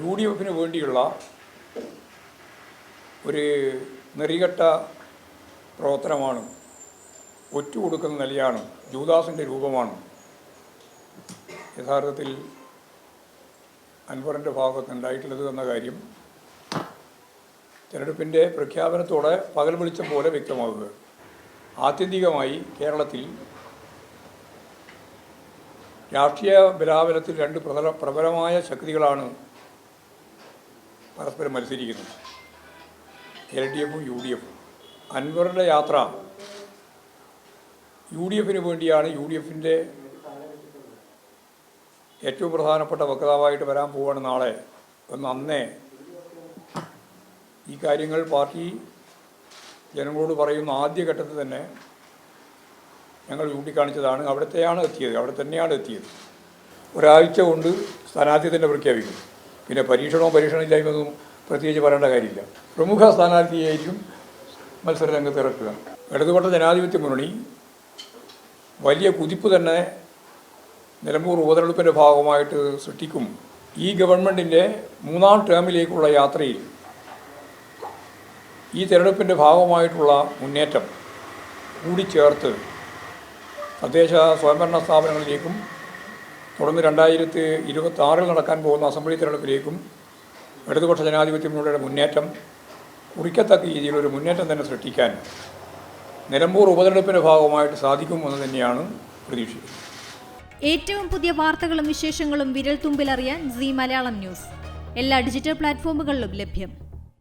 U D എഫിന് വേണ്ടിയുള്ള ഒരു നെറികെട്ട പ്രവർത്തനമാണ് ഒറ്റുകൊടുക്കുന്ന നിലയാണ് ജൂദാസിന്റെ രൂപമാണ്. യഥാർത്ഥത്തിൽ അൻവറിന്റെ ഭാഗത്ത് ഉണ്ടായിട്ടുള്ളത് എന്ന കാര്യം തിരഞ്ഞെടുപ്പിന്റെ പ്രഖ്യാപനത്തോടെ പകൽ വെളിച്ചം പോലെ വ്യക്തമാകുക ആത്യന്തികമായി കേരളത്തിൽ രാഷ്ട്രീയ ബലാബലത്തിൽ രണ്ട് പ്രബല പ്രബലമായ ശക്തികളാണ് പരസ്പരം മത്സരിക്കുന്നു. എൽ ഡി എഫും യു ഡി എഫും. അൻവറുടെ യാത്ര യു ഡി എഫിന് വേണ്ടിയാണ് യു ഡി എഫിന്റെ ഏറ്റവും പ്രധാനപ്പെട്ട വക്താവായിട്ട് വരാൻ പോവാണ് നാളെ. അപ്പം അന്നേ ഈ കാര്യങ്ങൾ പാർട്ടി ജനങ്ങളോട് പറയുന്ന ആദ്യഘട്ടത്തിൽ തന്നെ ഞങ്ങൾ ചൂണ്ടിക്കാണിച്ചതാണ്. അവിടത്തെയാണ് എത്തിയത്. അവിടെ തന്നെയാണ് എത്തിയത്. ഒരാഴ്ച കൊണ്ട് സ്ഥാനാർത്ഥി തന്നെ പ്രഖ്യാപിക്കും പിന്നെ പരീക്ഷണവും പരീക്ഷണമില്ലായ്മയൊന്നും പ്രത്യേകിച്ച് പറയേണ്ട കാര്യമില്ല. പ്രമുഖ സ്ഥാനാർത്ഥിയായിരിക്കും മത്സര രംഗത്ത് ഇറക്കുക. ഇടതുപക്ഷ ജനാധിപത്യ മുന്നണി വലിയ കുതിപ്പ് തന്നെ നിലമ്പൂർ ഉപതെരഞ്ഞെടുപ്പിന്റെ ഭാഗമായിട്ട് സൃഷ്ടിക്കും. ഈ ഗവൺമെന്റിന്റെ മൂന്നാം ടേമിലേക്കുള്ള യാത്രയിൽ ഈ തെരഞ്ഞെടുപ്പിന്റെ ഭാഗമായിട്ടുള്ള മുന്നേറ്റം കൂടിച്ചേർത്ത് തദ്ദേശ സ്വയംഭരണ സ്ഥാപനങ്ങളിലേക്കും തുടർന്ന് രണ്ടായിരത്തി ഇരുപത്തി ആറിൽ നടക്കാൻ പോകുന്ന അസംബ്ലി തെരഞ്ഞെടുപ്പിലേക്കും ഇടതുപക്ഷ ജനാധിപത്യ മുന്നണിയുടെ മുന്നേറ്റം കുറിക്കത്തക്ക രീതിയിലൊരു മുന്നേറ്റം തന്നെ സൃഷ്ടിക്കാൻ നിലമ്പൂർ ഉപതെരഞ്ഞെടുപ്പിന്റെ ഭാഗമായിട്ട് സാധിക്കുമെന്ന് തന്നെയാണ് പ്രതീക്ഷിക്കുന്നത്. ഏറ്റവും പുതിയ വാർത്തകളും വിശേഷങ്ങളും വിരൽ തുമ്പിലറിയാൻ സി മലയാളം ന്യൂസ്. എല്ലാ ഡിജിറ്റൽ പ്ലാറ്റ്ഫോമുകളിലും ലഭ്യം.